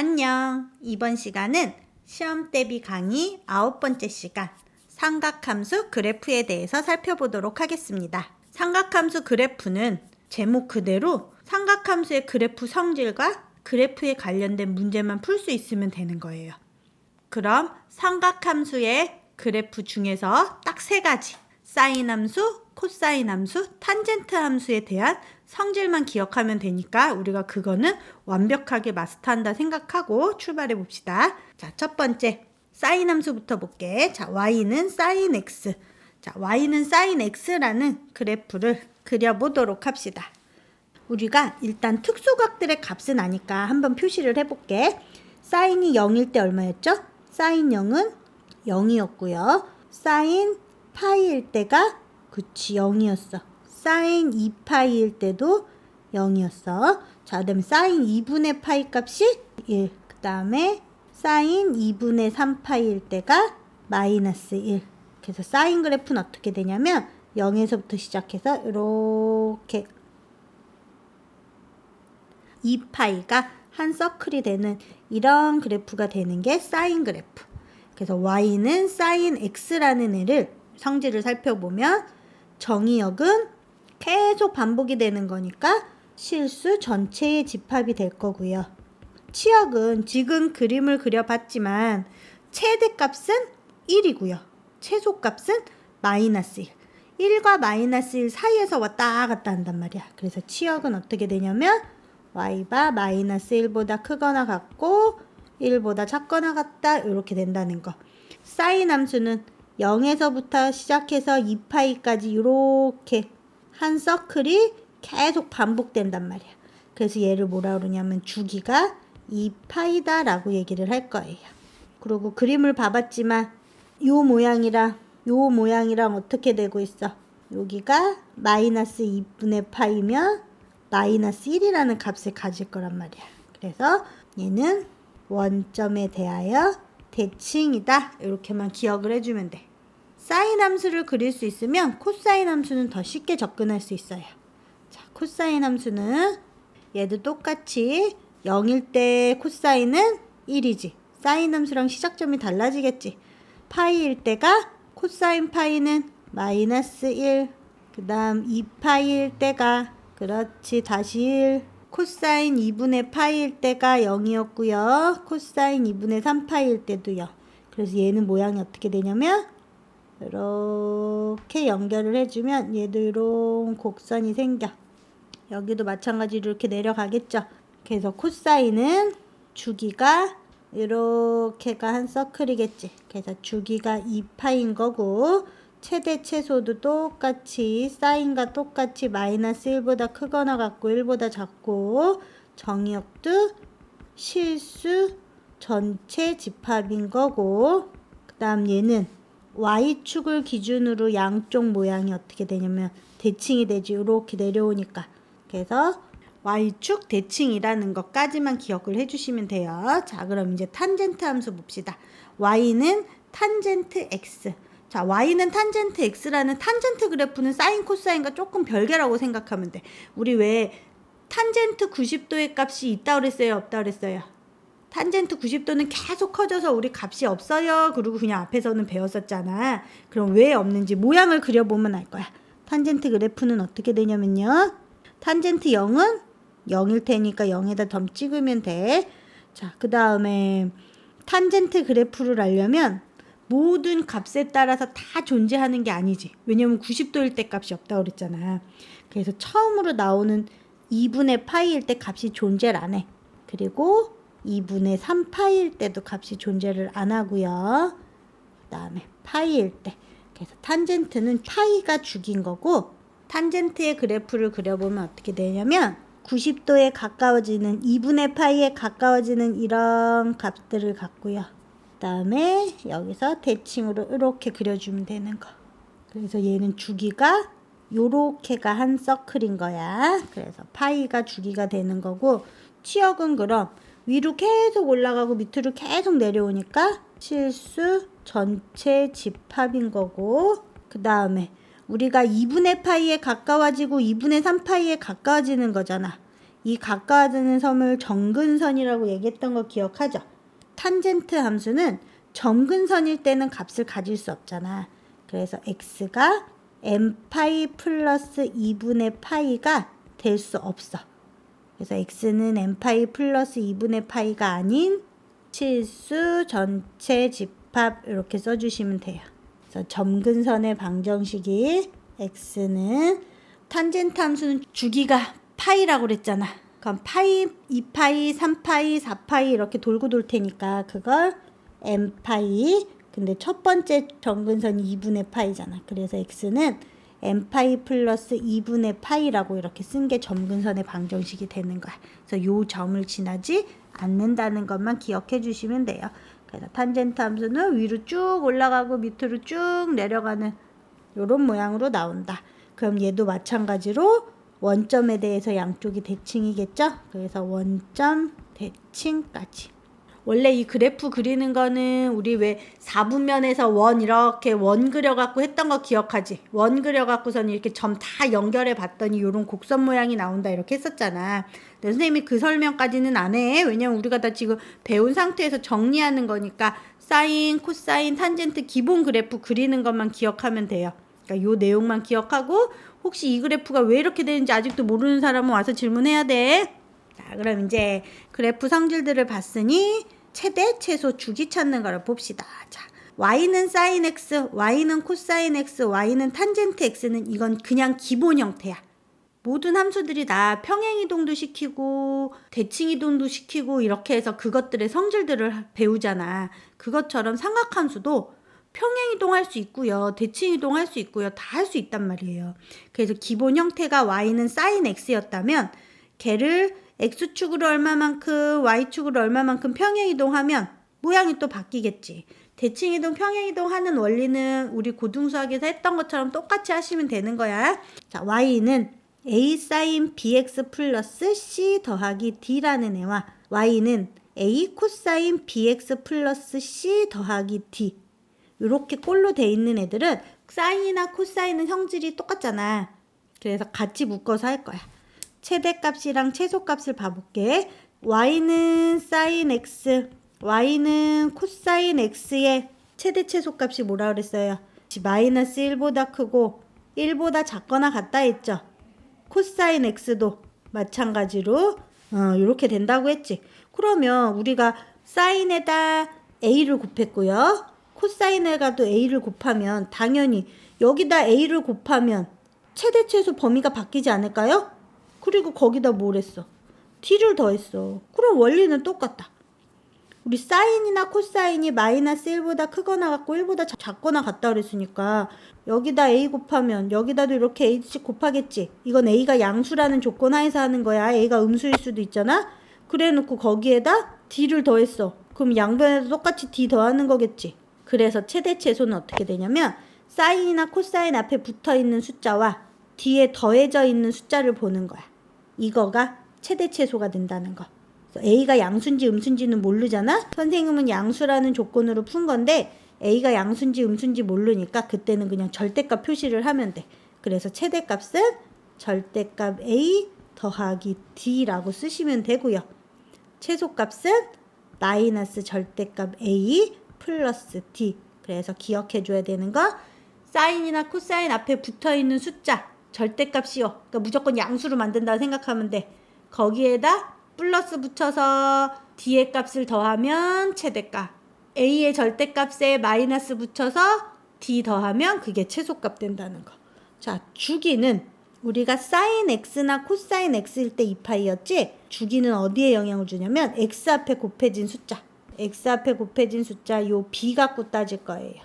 안녕. 이번 시간은 시험 대비 강의 아홉 번째 시간 삼각함수 그래프에 대해서 살펴보도록 하겠습니다. 삼각함수 그래프는 제목 그대로 삼각함수의 그래프 성질과 그래프에 관련된 문제만 풀 수 있으면 되는 거예요. 그럼 삼각함수의 그래프 중에서 딱 세 가지 사인 함수, 코사인 함수, 탄젠트 함수에 대한 성질만 기억하면 되니까 우리가 그거는 완벽하게 마스터한다 생각하고 출발해 봅시다. 자, 첫 번째 사인 함수부터 볼게. 자, y는 사인 x. 자, y는 사인 x라는 그래프를 그려보도록 합시다. 우리가 일단 특수각들의 값은 아니까 한번 표시를 해볼게. 사인이 0일 때 얼마였죠? 사인 0은 0이었고요. 사인 파이일 때가 그치 0이었어. 사인 2파이일 때도 0이었어. 자, 그다음에 사인 2분의 파이 값이 1. 그 다음에 사인 2분의 3파이일 때가 마이너스 1. 그래서 사인 그래프는 어떻게 되냐면 0에서부터 시작해서 이렇게 2파이가 한 서클이 되는 이런 그래프가 되는 게 사인 그래프. 그래서 y는 사인 x라는 애를 성질을 살펴보면 정의역은 계속 반복이 되는 거니까 실수 전체의 집합이 될 거고요. 치역은 지금 그림을 그려봤지만 최대값은 1이고요. 최소값은 마이너스 1. 1과 마이너스 1 사이에서 왔다 갔다 한단 말이야. 그래서 치역은 어떻게 되냐면 y가 마이너스 1보다 크거나 같고 1보다 작거나 같다 이렇게 된다는 거. 사인 함수는 0에서부터 시작해서 2파이까지 이렇게 한 서클이 계속 반복된단 말이야. 그래서 얘를 뭐라 그러냐면 주기가 2파이다 라고 얘기를 할 거예요. 그리고 그림을 봐봤지만 요 모양이랑 요 모양이랑 어떻게 되고 있어? 여기가 마이너스 2분의 파이면 마이너스 1이라는 값을 가질 거란 말이야. 그래서 얘는 원점에 대하여 대칭이다. 이렇게만 기억을 해주면 돼. 사인 함수를 그릴 수 있으면 코사인 함수는 더 쉽게 접근할 수 있어요. 자, 코사인 함수는 얘도 똑같이 0일 때 코사인은 1이지. 사인 함수랑 시작점이 달라지겠지. 파이일 때가 코사인 파이는 마이너스 1. 그 다음 2파이일 때가 그렇지 다시 1. 코사인 2분의 파이일 때가 0이었고요. 코사인 2분의 3파이일 때도요. 그래서 얘는 모양이 어떻게 되냐면 이렇게 연결을 해주면 얘도 이런 곡선이 생겨. 여기도 마찬가지로 이렇게 내려가겠죠. 그래서 코사인은 주기가 이렇게가 한 서클이겠지. 그래서 주기가 2파인 거고 최대 최소도 똑같이 사인과 똑같이 마이너스 1보다 크거나 같고 1보다 작고 정의역도 실수 전체 집합인 거고 그 다음 얘는 y축을 기준으로 양쪽 모양이 어떻게 되냐면 대칭이 되지 이렇게 내려오니까 그래서 y축 대칭이라는 것까지만 기억을 해주시면 돼요. 자 그럼 이제 탄젠트 함수 봅시다. y는 탄젠트 x 자, y는 탄젠트 x라는 탄젠트 그래프는 사인 코사인과 조금 별개라고 생각하면 돼. 우리 왜 탄젠트 90도의 값이 있다 그랬어요, 없다 그랬어요? 탄젠트 90도는 계속 커져서 우리 값이 없어요. 그리고 그냥 앞에서는 배웠었잖아. 그럼 왜 없는지 모양을 그려보면 알 거야. 탄젠트 그래프는 어떻게 되냐면요. 탄젠트 0은 0일 테니까 0에다 점 찍으면 돼. 자, 그 다음에 탄젠트 그래프를 알려면 모든 값에 따라서 다 존재하는 게 아니지. 왜냐면 90도일 때 값이 없다고 그랬잖아. 그래서 처음으로 나오는 2분의 파이일 때 값이 존재를 안 해. 그리고 2분의 3파이일 때도 값이 존재를 안 하고요. 그 다음에 파이일 때. 그래서 탄젠트는 파이가 죽인 거고 탄젠트의 그래프를 그려보면 어떻게 되냐면 90도에 가까워지는 2분의 파이에 가까워지는 이런 값들을 갖고요. 그 다음에 여기서 대칭으로 이렇게 그려주면 되는 거. 그래서 얘는 주기가 요렇게가 한 서클인 거야. 그래서 파이가 주기가 되는 거고 치역은 그럼 위로 계속 올라가고 밑으로 계속 내려오니까 실수 전체 집합인 거고 그 다음에 우리가 2분의 파이에 가까워지고 2분의 3파이에 가까워지는 거잖아. 이 가까워지는 섬을 정근선이라고 얘기했던 거 기억하죠? 탄젠트 함수는 점근선일 때는 값을 가질 수 없잖아. 그래서 x가 n파이 플러스 2분의 파이가 될 수 없어. 그래서 x는 n파이 플러스 2분의 파이가 아닌 실수 전체 집합 이렇게 써주시면 돼요. 그래서 점근선의 방정식이 x는 탄젠트 함수는 주기가 파이라고 그랬잖아. 그럼 파이, 2파이, 3파이, 4파이 이렇게 돌고 돌 테니까 그걸 n파이 근데 첫 번째 점근선이 2분의 파이잖아. 그래서 x는 n파이 플러스 2분의 파이라고 이렇게 쓴 게 점근선의 방정식이 되는 거야. 그래서 요 점을 지나지 않는다는 것만 기억해 주시면 돼요. 그래서 탄젠트 함수는 위로 쭉 올라가고 밑으로 쭉 내려가는 요런 모양으로 나온다. 그럼 얘도 마찬가지로 원점에 대해서 양쪽이 대칭이겠죠? 그래서 원점 대칭까지. 원래 이 그래프 그리는 거는 우리 왜 4분면에서 원 이렇게 원 그려갖고 했던 거 기억하지? 원 그려갖고서는 이렇게 점 다 연결해 봤더니 요런 곡선 모양이 나온다 이렇게 했었잖아. 근데 선생님이 그 설명까지는 안 해. 왜냐면 우리가 다 지금 배운 상태에서 정리하는 거니까 사인, 코사인, 탄젠트 기본 그래프 그리는 것만 기억하면 돼요. 그러니까 요 내용만 기억하고 혹시 이 그래프가 왜 이렇게 되는지 아직도 모르는 사람은 와서 질문해야 돼. 자, 그럼 이제 그래프 성질들을 봤으니 최대, 최소, 주기 찾는 거를 봅시다. 자, y는 sin x, y는 코사인 x, y는 탄젠트 x는 이건 그냥 기본 형태야. 모든 함수들이 다 평행 이동도 시키고 대칭 이동도 시키고 이렇게 해서 그것들의 성질들을 배우잖아. 그것처럼 삼각함수도 평행 이동할 수 있고요. 대칭 이동할 수 있고요. 다 할 수 있단 말이에요. 그래서 기본 형태가 y는 sin x였다면 걔를 x축으로 얼마만큼 y축으로 얼마만큼 평행 이동하면 모양이 또 바뀌겠지. 대칭 이동, 평행 이동 하는 원리는 우리 고등수학에서 했던 것처럼 똑같이 하시면 되는 거야. 자, y는 a sin bx 플러스 c 더하기 d라는 애와 y는 a 코사인 bx 플러스 c 더하기 d 이렇게 꼴로 돼 있는 애들은 사인이나 코사인은 성질이 똑같잖아. 그래서 같이 묶어서 할 거야. 최대값이랑 최소값을 봐볼게. y는 sin x, y는 코사인 x의 최대 최소값이 뭐라 그랬어요? 마이너스 1보다 크고 1보다 작거나 같다 했죠. 코사인 x도 마찬가지로 어, 이렇게 된다고 했지. 그러면 우리가 사인에다 a를 곱했고요. 코사인에가도 a를 곱하면 당연히 여기다 a를 곱하면 최대 최소 범위가 바뀌지 않을까요? 그리고 거기다 뭘 했어? d를 더했어. 그럼 원리는 똑같다. 우리 사인이나 코사인이 마이너스 1보다 크거나 같고 1보다 작- 작거나 같다 그랬으니까 여기다 a 곱하면 여기다도 이렇게 a씩 곱하겠지. 이건 a가 양수라는 조건 하에서 하는 거야. a가 음수일 수도 있잖아. 그래 놓고 거기에다 d를 더했어. 그럼 양변에도 똑같이 d 더하는 거겠지. 그래서 최대 최소는 어떻게 되냐면 사인이나 코사인 앞에 붙어 있는 숫자와 뒤에 더해져 있는 숫자를 보는 거야. 이거가 최대 최소가 된다는 거. A가 양수인지 음수인지는 모르잖아? 선생님은 양수라는 조건으로 푼 건데 A가 양수인지 음수인지 모르니까 그때는 그냥 절대값 표시를 하면 돼. 그래서 최대값은 절대값 A 더하기 D라고 쓰시면 되고요. 최소값은 마이너스 절대값 A 플러스 D. 그래서 기억해 줘야 되는 거 사인이나 코사인 앞에 붙어 있는 숫자 절대값이요. 그러니까 무조건 양수로 만든다 생각하면 돼. 거기에다 플러스 붙여서 D의 값을 더하면 최대값. A의 절대값에 마이너스 붙여서 D 더하면 그게 최소값 된다는 거. 자, 주기는 우리가 사인 x나 코사인 x일 때 2파이였지? 주기는 어디에 영향을 주냐면 x 앞에 곱해진 숫자. x 앞에 곱해진 숫자 요 b 갖고 따질 거예요.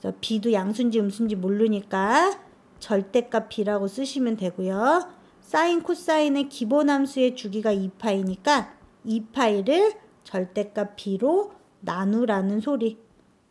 그래서 b도 양수인지 음수인지 모르니까 절대값 b라고 쓰시면 되고요. 사인 코사인의 기본 함수의 주기가 2파이니까 2파이를 절대값 b로 나누라는 소리.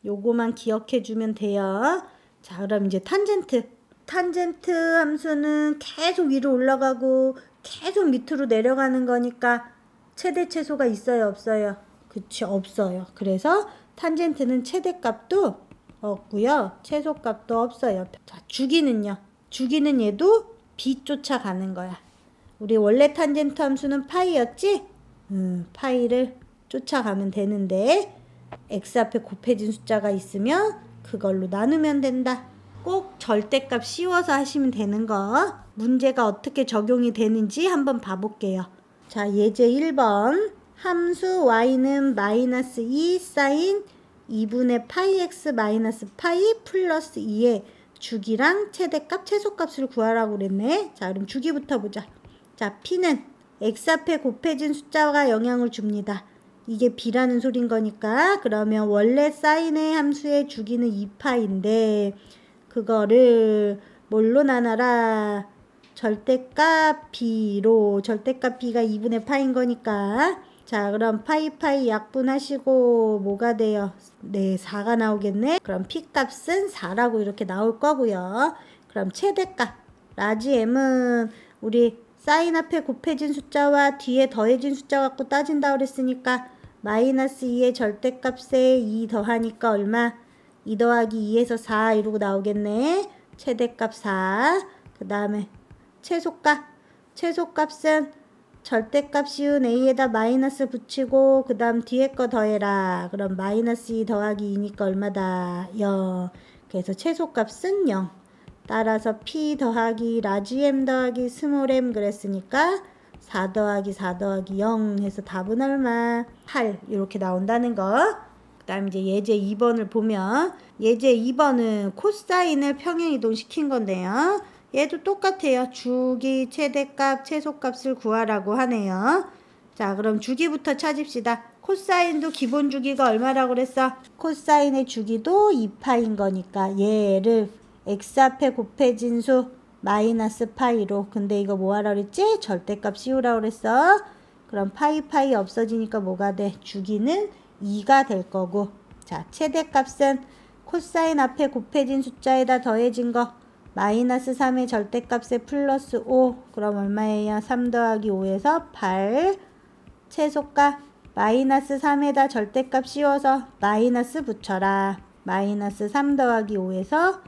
요거만 기억해 주면 돼요. 자, 그럼 이제 탄젠트. 탄젠트 함수는 계속 위로 올라가고 계속 밑으로 내려가는 거니까 최대 최소가 있어요, 없어요? 그치, 없어요. 그래서 탄젠트는 최대값도 없고요. 최소값도 없어요. 자, 주기는요. 주기는 얘도 b 쫓아가는 거야. 우리 원래 탄젠트 함수는 파이였지? 음, 파이를 쫓아가면 되는데 x 앞에 곱해진 숫자가 있으면 그걸로 나누면 된다. 꼭 절대값 씌워서 하시면 되는 거. 문제가 어떻게 적용이 되는지 한번 봐볼게요. 자, 예제 1번. 함수 y는 마이너스 2 사인 2분의 파이 x 마이너스 파이 플러스 2의 주기랑 최대값, 최소값을 구하라고 그랬네. 자, 그럼 주기부터 보자. 자, p는 x 앞에 곱해진 숫자가 영향을 줍니다. 이게 b라는 소린 거니까 그러면 원래 사인의 함수의 주기는 2파인데 그거를 뭘로 나눠라? 절대값 b로 절대값 b가 2분의 파인 거니까 자 그럼 파이파이 약분하시고 뭐가 돼요? 네 4가 나오겠네 그럼 p 값은 4라고 이렇게 나올 거고요 그럼 최대값 라지 m은 우리 사인 앞에 곱해진 숫자와 뒤에 더해진 숫자 갖고 따진다 그랬으니까 마이너스 2의 절대값에 2 더하니까 얼마? 2 더하기 2에서 4 이러고 나오겠네. 최대값 4. 그 다음에 최소값. 최소값은 절대값 씌운 a에다 마이너스 붙이고 그 다음 뒤에 거 더해라. 그럼 마이너스 2 더하기 2니까 얼마다? 0. 그래서 최소값은 0. 따라서 p 더하기 라지 m 더하기 스몰 m 그랬으니까 4 더하기 4 더하기 0 해서 답은 얼마? 8 이렇게 나온다는 거. 그 다음 이제 예제 2번을 보면 예제 2번은 코사인을 평행 이동시킨 건데요. 얘도 똑같아요. 주기, 최대값, 최소값을 구하라고 하네요. 자 그럼 주기부터 찾읍시다. 코사인도 기본 주기가 얼마라고 그랬어? 코사인의 주기도 2파인 거니까 얘를 x 앞에 곱해진 수 마이너스 파이로 근데 이거 뭐하라 그랬지? 절대값 씌우라 그랬어 그럼 파이 파이 없어지니까 뭐가 돼? 주기는 2가 될 거고 자 최대값은 코사인 앞에 곱해진 숫자에다 더해진 거 마이너스 3의 절대값에 플러스 5 그럼 얼마예요? 3 더하기 5에서 8 최소값 마이너스 3에다 절대값 씌워서 마이너스 붙여라 마이너스 3 더하기 5에서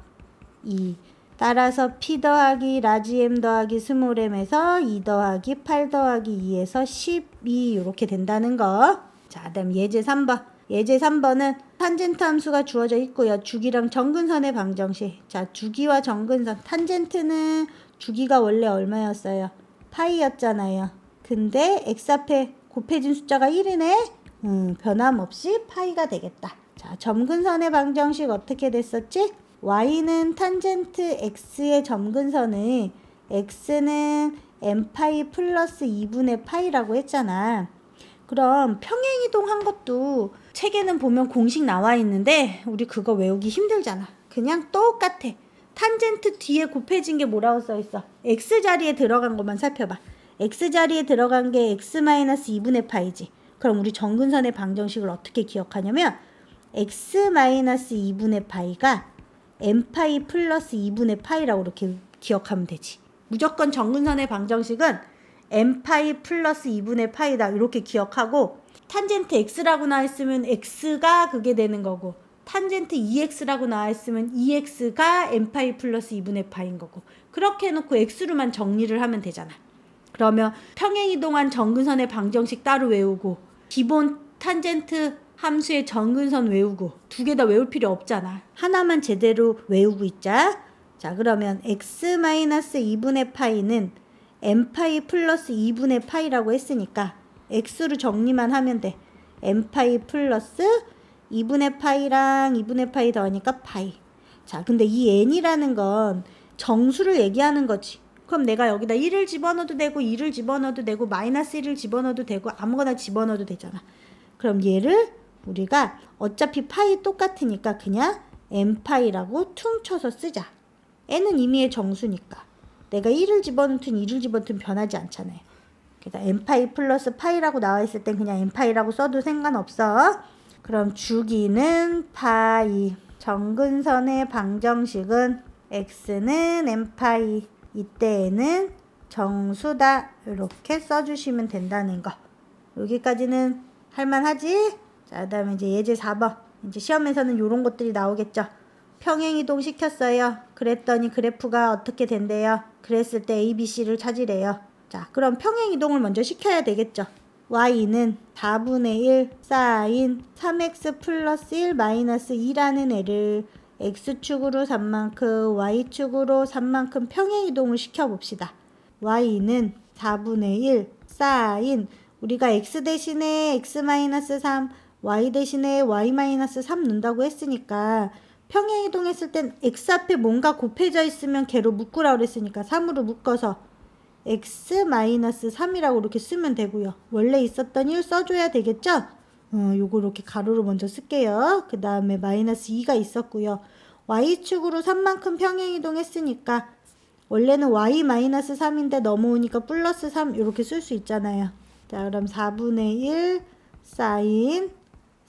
2 따라서 P 더하기 라지 M 더하기 스몰 M에서 2 더하기 8 더하기 2에서 12 이렇게 된다는 거. 자, 그다음 예제 3번. 예제 3번은 탄젠트 함수가 주어져 있고요. 주기랑 정근선의 방정식. 자, 주기와 정근선. 탄젠트는 주기가 원래 얼마였어요? 파이였잖아요. 근데 x 앞에 곱해진 숫자가 1이네. 음, 변함없이 파이가 되겠다. 자, 점근선의 방정식 어떻게 됐었지? y는 탄젠트 x의 점근선은 x는 n파이 플러스 2분의 파이라고 했잖아. 그럼 평행이동 한 것도 책에는 보면 공식 나와 있는데 우리 그거 외우기 힘들잖아. 그냥 똑같아. 탄젠트 뒤에 곱해진 게 뭐라고 써 있어? x 자리에 들어간 것만 살펴봐. x 자리에 들어간 게 x-2분의 파이지. 그럼 우리 정근선의 방정식을 어떻게 기억하냐면 x-2분의 파이가 n파이 플러스 2분의 파이라고 이렇게 기억하면 되지. 무조건 정근선의 방정식은 n파이 플러스 2분의 파이다 이렇게 기억하고 탄젠트 x라고 나와 있으면 x가 그게 되는 거고 탄젠트 2x라고 나와 있으면 2x가 n파이 플러스 2분의 파인 거고 그렇게 해놓고 x로만 정리를 하면 되잖아. 그러면 평행이동한 정근선의 방정식 따로 외우고 기본 탄젠트 함수의 정근선 외우고 두 개 다 외울 필요 없잖아. 하나만 제대로 외우고 있자. 자 그러면 x-2분의 파이는 n파이 플러스 2분의 파이라고 했으니까 x로 정리만 하면 돼. n파이 플러스 2분의 파이랑 2분의 파이 더하니까 파이. 자 근데 이 n이라는 건 정수를 얘기하는 거지. 그럼 내가 여기다 1을 집어넣어도 되고 2를 집어넣어도 되고 마이너스 1을 집어넣어도 되고 아무거나 집어넣어도 되잖아. 그럼 얘를 우리가 어차피 파이 똑같으니까 그냥 n파이라고 퉁쳐서 쓰자. n은 임의의 정수니까. 내가 1을 집어넣든 2를 집어넣든 변하지 않잖아요. 그러니까 n파이 플러스 파이라고 나와 있을 땐 그냥 n파이라고 써도 상관없어. 그럼 주기는 파이. 정근선의 방정식은 x는 n파이. 이때에는 정수다. 이렇게 써주시면 된다는 거. 여기까지는 할만하지? 자, 그 다음에 이제 예제 4번. 이제 시험에서는 이런 것들이 나오겠죠. 평행이동 시켰어요. 그랬더니 그래프가 어떻게 된대요? 그랬을 때 ABC를 찾으래요. 자, 그럼 평행 이동을 먼저 시켜야 되겠죠. y는 4분의 1 사인 3x 플러스 1 마이너스 2라는 애를 x축으로 3만큼 y축으로 3만큼 평행 이동을 시켜봅시다. y는 4분의 1 사인 우리가 x 대신에 x 마이너스 3 y 대신에 y 마이너스 3 넣는다고 했으니까 평행 이동했을 땐 x 앞에 뭔가 곱해져 있으면 걔로 묶으라 그랬으니까 3으로 묶어서 x 마이너스 3이라고 이렇게 쓰면 되고요. 원래 있었던 1 써줘야 되겠죠? 어, 요거 이렇게 가로로 먼저 쓸게요. 그 다음에 마이너스 2가 있었고요. y축으로 3만큼 평행 이동했으니까 원래는 y 마이너스 3인데 넘어오니까 플러스 3 이렇게 쓸 수 있잖아요. 자 그럼 4분의 1 사인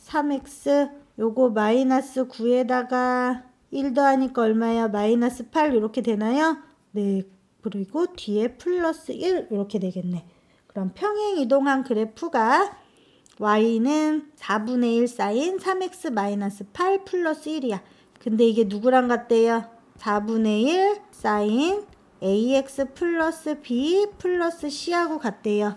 3x 요거 마이너스 9에다가 1 더하니까 얼마야? 마이너스 8 이렇게 되나요? 네. 그리고 뒤에 플러스 1 이렇게 되겠네. 그럼 평행 이동한 그래프가 y는 4분의 1 사인 3x 마이너스 8 플러스 1이야. 근데 이게 누구랑 같대요? 4분의 1 사인 ax 플러스 b 플러스 c하고 같대요.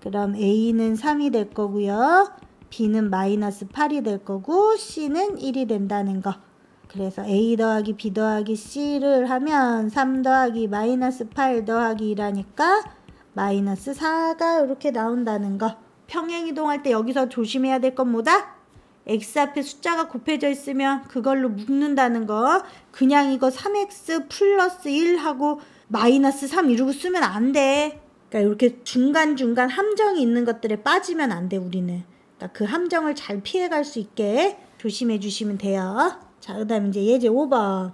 그럼 a는 3이 될 거고요. B는 마이너스 8이 될 거고 c는 1이 된다는 거. 그래서 a 더하기 b 더하기 c를 하면 3 더하기 마이너스 8 더하기 2라니까 마이너스 4가 이렇게 나온다는 거. 평행 이동할 때 여기서 조심해야 될 건 뭐다? x 앞에 숫자가 곱해져 있으면 그걸로 묶는다는 거. 그냥 이거 3x 플러스 1 하고 마이너스 3 이러고 쓰면 안 돼. 그러니까 이렇게 중간중간 함정이 있는 것들에 빠지면 안 돼, 우리는. 그 함정을 잘 피해갈 수 있게 조심해 주시면 돼요. 자, 그 다음에 이제 예제 5번.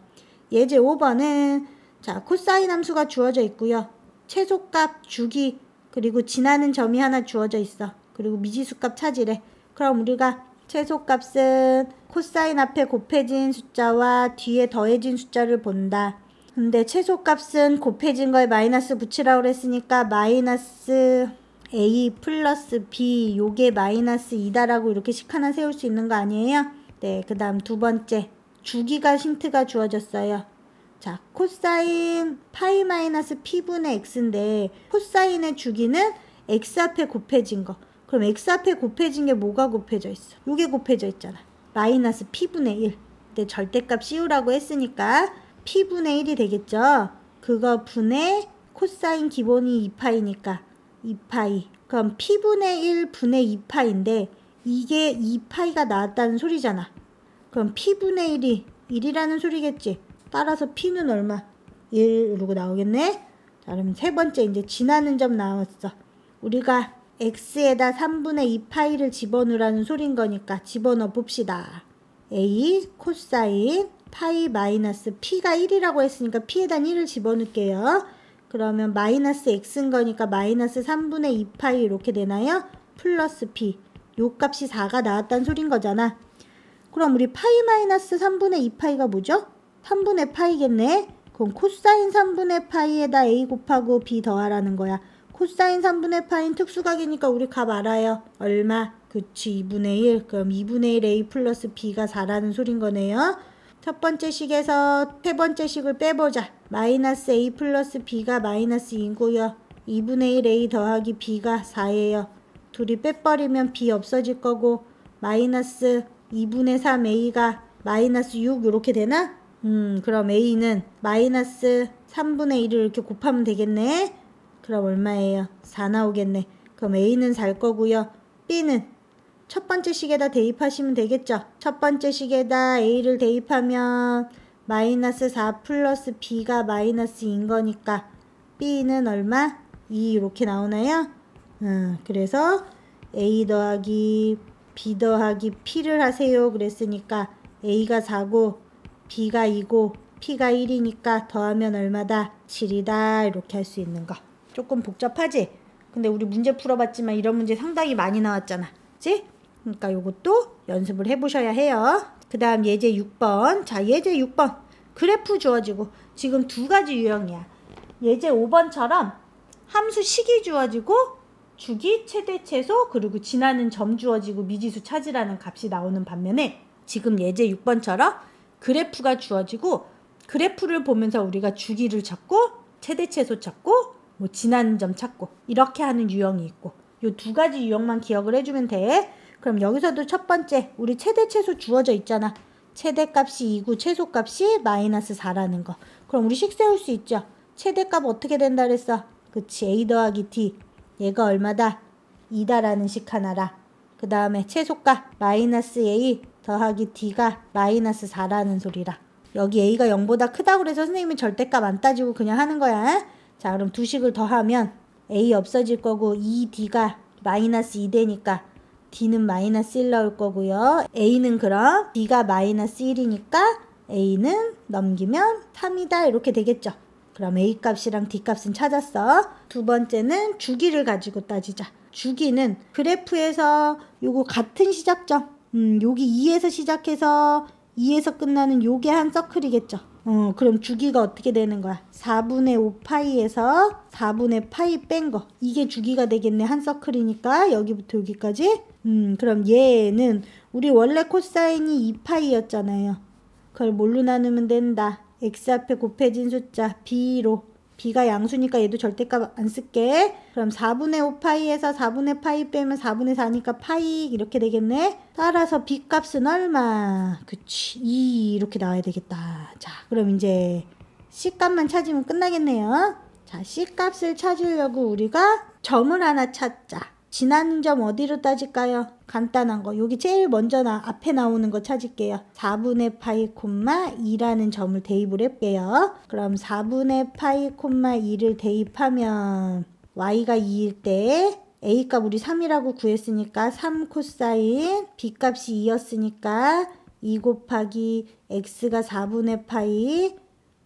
예제 5번은 자, 코사인 함수가 주어져 있고요. 최소값 주기 그리고 지나는 점이 하나 주어져 있어. 그리고 미지수값 찾으래. 그럼 우리가 최소값은 코사인 앞에 곱해진 숫자와 뒤에 더해진 숫자를 본다. 근데 최소값은 곱해진 거에 마이너스 붙이라고 그랬으니까 마이너스 a 플러스 b 요게 마이너스 2다라고 이렇게 식 하나 세울 수 있는 거 아니에요? 네, 그 다음 두 번째 주기가 힌트가 주어졌어요. 자, 코사인 파이 마이너스 p분의 x인데 코사인의 주기는 x 앞에 곱해진 거. 그럼 x 앞에 곱해진 게 뭐가 곱해져 있어? 요게 곱해져 있잖아. 마이너스 p분의 1. 근데 절대값 씌우라고 했으니까 p분의 1이 되겠죠? 그거 분의 코사인 기본이 2파이니까 2파이. 그럼 p분의 1 분의 2파인데 이게 2파이가 나왔다는 소리잖아. 그럼 p분의 1이 1이라는 소리겠지. 따라서 p는 얼마? 1 이러고 나오겠네. 자, 그럼 세 번째 이제 지나는 점 나왔어. 우리가 x에다 3분의 2파이를 집어넣으라는 소린 거니까 집어넣어 봅시다. a 코사인 파이 마이너스 p가 1이라고 했으니까 p에다 1을 집어넣을게요. 그러면 마이너스 x인 거니까 마이너스 3분의 2파이 이렇게 되나요? 플러스 p. 요 값이 4가 나왔다는 소린 거잖아. 그럼 우리 파이 마이너스 3분의 2파이가 뭐죠? 3분의 파이겠네. 그럼 코사인 3분의 파이에다 a 곱하고 b 더하라는 거야. 코사인 3분의 파인 특수각이니까 우리 값 알아요. 얼마? 그치 2분의 1. 그럼 2분의 1 a 플러스 b가 4라는 소린 거네요. 첫 번째 식에서 세 번째 식을 빼보자. 마이너스 a 플러스 b가 마이너스 2고요. 2분의 1 a 더하기 b가 4예요. 둘이 빼버리면 b 없어질 거고 마이너스 2분의 3 a가 마이너스 6 이렇게 되나? 음 그럼 a는 마이너스 3분의 1을 이렇게 곱하면 되겠네. 그럼 얼마예요? 4 나오겠네. 그럼 a는 살 거고요. b는 첫 번째 식에다 대입하시면 되겠죠. 첫 번째 식에다 a를 대입하면 마이너스 4 플러스 b가 마이너스 2인 거니까 b는 얼마? 2 이렇게 나오나요? 음, 그래서 a 더하기 b 더하기 p를 하세요. 그랬으니까 a가 4고 b가 2고 p가 1이니까 더하면 얼마다? 7이다. 이렇게 할 수 있는 거. 조금 복잡하지? 근데 우리 문제 풀어봤지만 이런 문제 상당히 많이 나왔잖아. 그치? 그러니까 요것도 연습을 해보셔야 해요. 그 다음 예제 6번. 자, 예제 6번. 그래프 주어지고 지금 두 가지 유형이야. 예제 5번처럼 함수 식이 주어지고 주기, 최대, 최소, 그리고 지나는 점 주어지고 미지수 찾으라는 값이 나오는 반면에 지금 예제 6번처럼 그래프가 주어지고 그래프를 보면서 우리가 주기를 찾고 최대, 최소 찾고 뭐 지난 점 찾고 이렇게 하는 유형이 있고 요 두 가지 유형만 기억을 해주면 돼. 그럼 여기서도 첫 번째 우리 최대 최소 주어져 있잖아. 최대값이 2고 최소값이 마이너스 4라는 거. 그럼 우리 식 세울 수 있죠. 최대값 어떻게 된다 그랬어? 그치 a 더하기 d 얘가 얼마다? 2다라는 식 하나라. 그 다음에 최소값 마이너스 a 더하기 d가 마이너스 4라는 소리라. 여기 a가 0보다 크다고 그래서 선생님이 절대값 안 따지고 그냥 하는 거야. 자 그럼 두 식을 더하면 a 없어질 거고 2d가 마이너스 2 되니까 d는 마이너스 1 나올 거고요. a는 그럼 d가 마이너스 1이니까 a는 넘기면 3이다 이렇게 되겠죠. 그럼 a 값이랑 d 값은 찾았어. 두 번째는 주기를 가지고 따지자. 주기는 그래프에서 요거 같은 시작점. 음, 여기 2에서 시작해서 2에서 끝나는 요게 한 서클이겠죠. 어, 그럼 주기가 어떻게 되는 거야? 4분의 5 파이에서 4분의 파이 뺀 거. 이게 주기가 되겠네. 한 서클이니까 여기부터 여기까지. 음, 그럼 얘는 우리 원래 코사인이 2파이였잖아요. 그걸 뭘로 나누면 된다. x 앞에 곱해진 숫자 b로 b가 양수니까 얘도 절대값 안 쓸게. 그럼 4분의 5파이에서 4분의 파이 빼면 4분의 4니까 파이 이렇게 되겠네. 따라서 b 값은 얼마? 그치 2 이렇게 나와야 되겠다. 자 그럼 이제 c 값만 찾으면 끝나겠네요. 자 c 값을 찾으려고 우리가 점을 하나 찾자. 지나는 점 어디로 따질까요? 간단한 거. 여기 제일 먼저 나 앞에 나오는 거 찾을게요. 4분의 파이 콤마 2라는 점을 대입을 할게요. 그럼 4분의 파이 콤마 2를 대입하면 y가 2일 때 a 값 우리 3이라고 구했으니까 3 코사인 b 값이 2였으니까 2 곱하기 x가 4분의 파이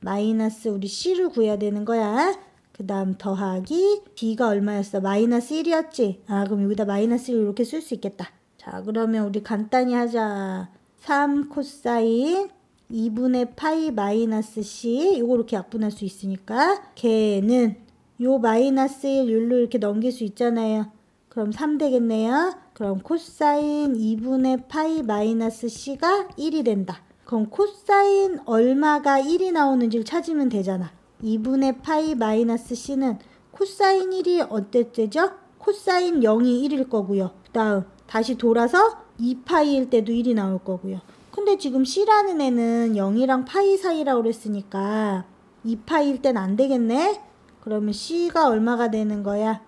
마이너스 우리 c를 구해야 되는 거야. 그 다음 더하기 b가 얼마였어? 마이너스 1이었지? 아 그럼 여기다 마이너스 1 이렇게 쓸 수 있겠다. 자 그러면 우리 간단히 하자. 3 코사인 2분의 파이 마이너스 c 이거 이렇게 약분할 수 있으니까 걔는 요 마이너스 1 율로 이렇게 넘길 수 있잖아요. 그럼 3 되겠네요. 그럼 코사인 2분의 파이 마이너스 c가 1이 된다. 그럼 코사인 얼마가 1이 나오는지를 찾으면 되잖아. 2분의 파이 마이너스 c는 코사인 1이 어땠죠? 코사인 0이 1일 거고요. 그 다음 다시 돌아서 2파이일 때도 1이 나올 거고요. 근데 지금 c라는 애는 0이랑 파이 사이라고 그랬으니까 2파이일 땐 안 되겠네? 그러면 c가 얼마가 되는 거야?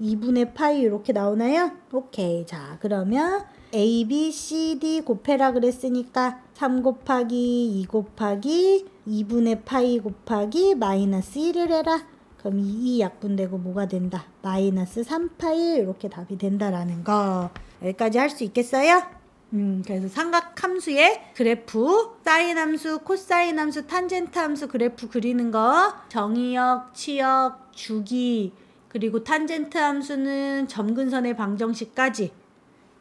2분의 파이 이렇게 나오나요? 오케이. 자, 그러면 A, B, C, D 곱해라 그랬으니까 3 곱하기 2 곱하기 2분의 파이 곱하기 마이너스 1을 해라. 그럼 이, 이 약분되고 뭐가 된다? 마이너스 3파이 이렇게 답이 된다라는 거. 여기까지 할 수 있겠어요? 음, 그래서 삼각 함수의 그래프, 사인 함수, 코사인 함수, 탄젠트 함수 그래프 그리는 거, 정의역, 치역, 주기, 그리고 탄젠트 함수는 점근선의 방정식까지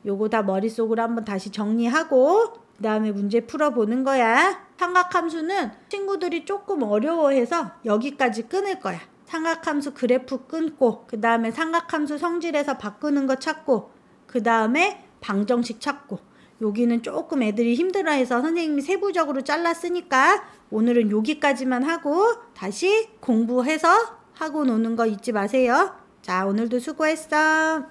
요거 다 머릿속으로 한번 다시 정리하고 그 다음에 문제 풀어보는 거야. 삼각함수는 친구들이 조금 어려워해서 여기까지 끊을 거야. 삼각함수 그래프 끊고 그 다음에 삼각함수 성질에서 바꾸는 거 찾고 그 다음에 방정식 찾고 여기는 조금 애들이 힘들어해서 선생님이 세부적으로 잘랐으니까 오늘은 여기까지만 하고 다시 공부해서 하고 노는 거 잊지 마세요. 자 오늘도 수고했어.